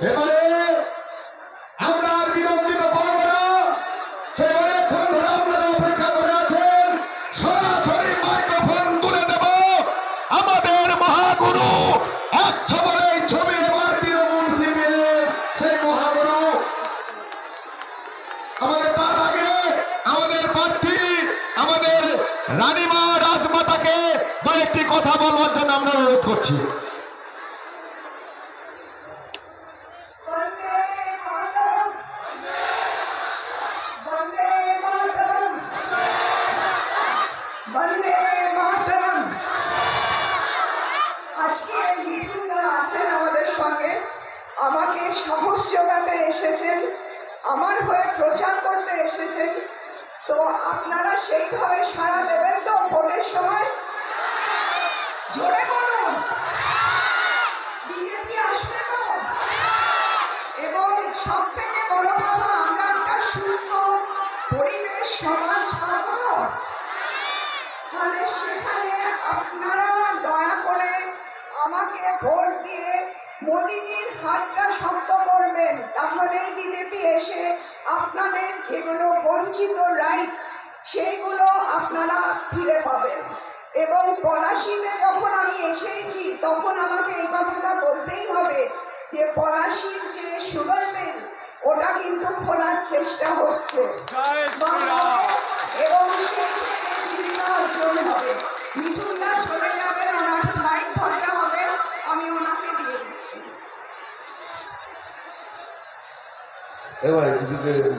এবারে রানীমা রাজমাতাকে কয়েকটি কথা বলবার জন্য আমরা অনুরোধ করছি। আছেন আমাদের সঙ্গে। আমাকে সাহস জোগাতে এসেছেন। আমার হয়ে প্রচার করতে এসেছেন। তো আপনারা সেইভাবে সাড়া দেবেন তো ভোটের সময়? জোরে বলুন। বিজেপি আসবে তো? এবং সব থেকে বড় কথা, আমরা একটা সুস্থ মোদিজির হাতটা শক্ত করবেন তাহলে বিজেপি এসে আপনাদের যেগুলো বঞ্চিত রাইটস সেইগুলো আপনারা ফিরে পাবেন এবং পলাশিতে যখন আমি এসেছি তখন আমাকে এই কথাটা বলতেই হবে যে পলাশির যে সুগার মিল ওটা কিন্তু খোলার চেষ্টা হচ্ছে। এবং 另外这个